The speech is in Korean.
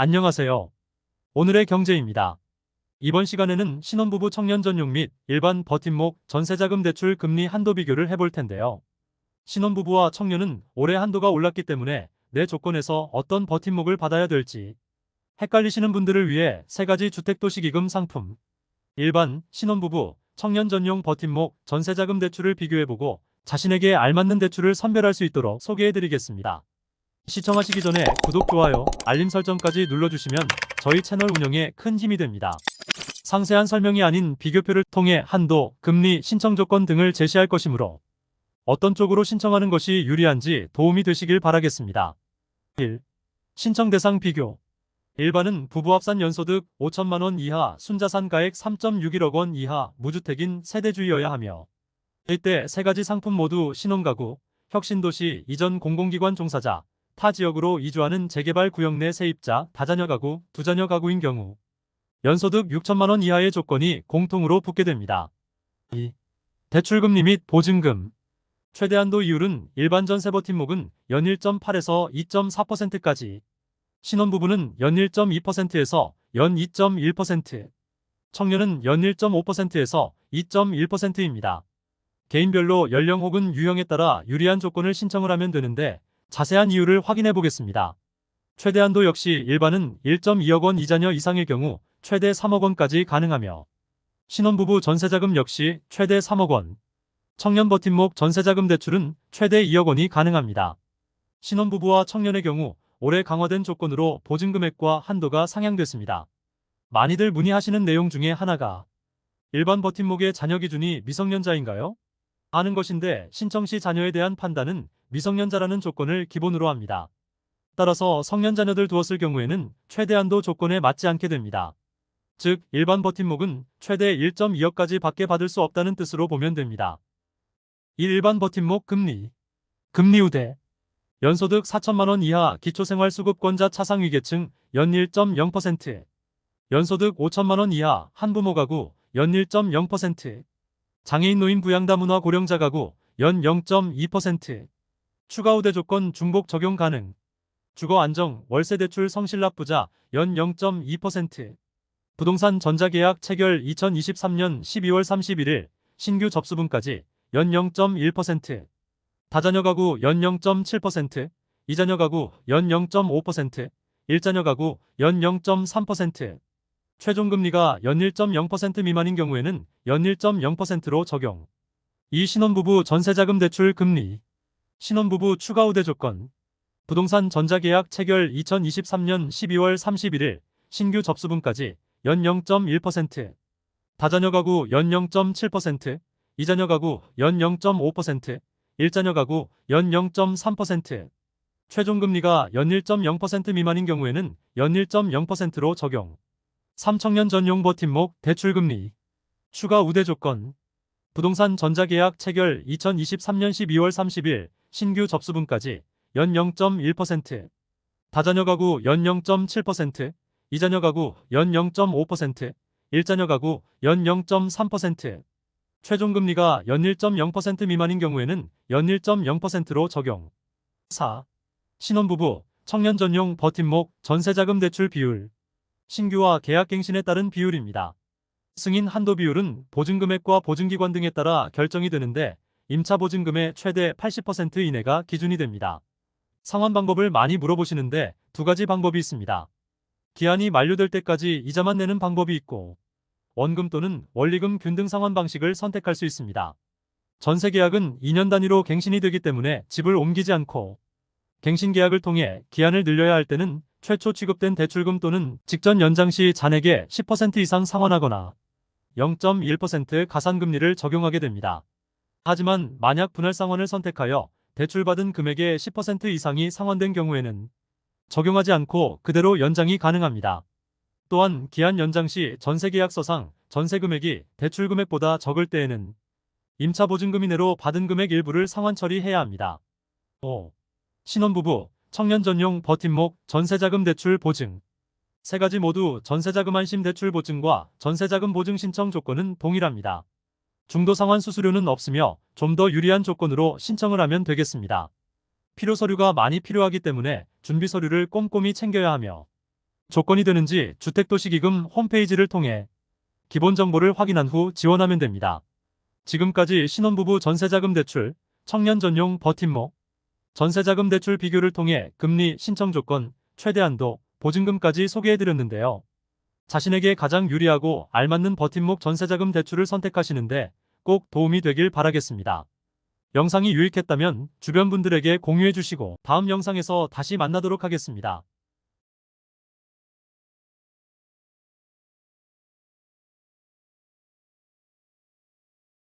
안녕하세요. 오늘의 경제입니다. 이번 시간에는 신혼부부 청년 전용 및 일반 버팀목 전세자금 대출 금리 한도 비교를 해볼 텐데요. 신혼부부와 청년은 올해 한도가 올랐기 때문에 내 조건에서 어떤 버팀목을 받아야 될지 헷갈리시는 분들을 위해 세 가지 주택도시기금 상품, 일반, 신혼부부, 청년 전용 버팀목 전세자금 대출을 비교해보고 자신에게 알맞는 대출을 선별할 수 있도록 소개해드리겠습니다. 시청하시기 전에 구독, 좋아요, 알림 설정까지 눌러주시면 저희 채널 운영에 큰 힘이 됩니다. 상세한 설명이 아닌 비교표를 통해 한도, 금리, 신청 조건 등을 제시할 것이므로 어떤 쪽으로 신청하는 것이 유리한지 도움이 되시길 바라겠습니다. 1. 신청 대상 비교 일반은 부부 합산 연소득 5천만 원 이하, 순자산 가액 3.61억 원 이하, 무주택인 세대주의여야 하며 이때 세 가지 상품 모두 신혼가구, 혁신도시, 이전 공공기관 종사자, 타 지역으로 이주하는 재개발 구역 내 세입자, 다자녀 가구, 두자녀 가구인 경우 연소득 6천만 원 이하의 조건이 공통으로 붙게 됩니다. 2. 대출금리 및 보증금 최대 한도 이율은 일반 전세 버팀목은 연 1.8에서 2.4%까지 신혼부부는 연 1.2%에서 연 2.1%, 청년은 연 1.5%에서 2.1%입니다. 개인별로 연령 혹은 유형에 따라 유리한 조건을 신청을 하면 되는데 자세한 이유를 확인해 보겠습니다. 최대 한도 역시 일반은 1.2억 원 이자녀 이상일 경우 최대 3억 원까지 가능하며 신혼부부 전세자금 역시 최대 3억 원, 청년 버팀목 전세자금 대출은 최대 2억 원이 가능합니다. 신혼부부와 청년의 경우 올해 강화된 조건으로 보증금액과 한도가 상향됐습니다. 많이들 문의하시는 내용 중에 하나가 일반 버팀목의 자녀 기준이 미성년자인가요? 하는 것인데 신청 시 자녀에 대한 판단은 미성년자라는 조건을 기본으로 합니다. 따라서 성년 자녀들 두었을 경우에는 최대한도 조건에 맞지 않게 됩니다. 즉, 일반 버팀목은 최대 1.2억까지 밖에 받을 수 없다는 뜻으로 보면 됩니다. 이 일반 버팀목 금리 금리 우대 연소득 4천만원 이하 기초생활수급권자 차상위계층 연 1.0% 연소득 5천만원 이하 한부모 가구 연 1.0% 장애인 노인 부양다문화 고령자 가구 연 0.2% 추가 우대 조건 중복 적용 가능. 주거 안정 월세 대출 성실납 부자 연 0.2% 부동산 전자계약 체결 2023년 12월 31일 신규 접수분까지 연 0.1% 다자녀 가구 연 0.7%, 이자녀 가구 연 0.5%, 일자녀 가구 연 0.3%, 최종 금리가 연 1.0% 미만인 경우에는 연 1.0%로 적용. 이 신혼부부 전세자금 대출 금리, 신혼부부 추가 우대 조건, 부동산 전자계약 체결 2023년 12월 31일 신규 접수분까지 연 0.1%, 다자녀 가구 연 0.7%, 이자녀 가구 연 0.5%, 일자녀 가구 연 0.3%, 최종 금리가 연 1.0% 미만인 경우에는 연 1.0%로 적용. 3청년 전용 버팀목 대출금리. 추가 우대 조건. 부동산 전자계약 체결 2023년 12월 30일 신규 접수분까지 연 0.1%, 다자녀 가구 연 0.7%, 이자녀 가구 연 0.5%, 일자녀 가구 연 0.3%, 최종 금리가 연 1.0% 미만인 경우에는 연 1.0%로 적용. 4. 신혼부부, 청년 전용 버팀목 전세자금 대출 비율. 신규와 계약갱신에 따른 비율입니다. 승인 한도 비율은 보증금액과 보증기관 등에 따라 결정이 되는데 임차 보증금의 최대 80% 이내가 기준이 됩니다. 상환 방법을 많이 물어보시는데 두 가지 방법이 있습니다. 기한이 만료될 때까지 이자만 내는 방법이 있고 원금 또는 원리금 균등 상환 방식을 선택할 수 있습니다. 전세 계약은 2년 단위로 갱신이 되기 때문에 집을 옮기지 않고 갱신 계약을 통해 기한을 늘려야 할 때는 최초 취급된 대출금 또는 직전 연장 시 잔액의 10% 이상 상환하거나 0.1% 가산금리를 적용하게 됩니다. 하지만 만약 분할 상환을 선택하여 대출받은 금액의 10% 이상이 상환된 경우에는 적용하지 않고 그대로 연장이 가능합니다. 또한 기한 연장 시 전세계약서상 전세 금액이 대출 금액보다 적을 때에는 임차 보증금 이내로 받은 금액 일부를 상환 처리해야 합니다. 5. 신혼부부, 청년 전용 버팀목 전세자금 대출 보증 세 가지 모두 전세자금 안심 대출 보증과 전세자금 보증 신청 조건은 동일합니다. 중도 상환 수수료는 없으며 좀 더 유리한 조건으로 신청을 하면 되겠습니다. 필요 서류가 많이 필요하기 때문에 준비 서류를 꼼꼼히 챙겨야 하며 조건이 되는지 주택도시기금 홈페이지를 통해 기본 정보를 확인한 후 지원하면 됩니다. 지금까지 신혼부부 전세자금 대출, 청년 전용 버팀목, 전세자금 대출 비교를 통해 금리 신청 조건, 최대 한도, 보증금까지 소개해드렸는데요. 자신에게 가장 유리하고 알맞는 버팀목 전세자금 대출을 선택하시는데 꼭 도움이 되길 바라겠습니다. 영상이 유익했다면 주변 분들에게 공유해 주시고 다음 영상에서 다시 만나도록 하겠습니다.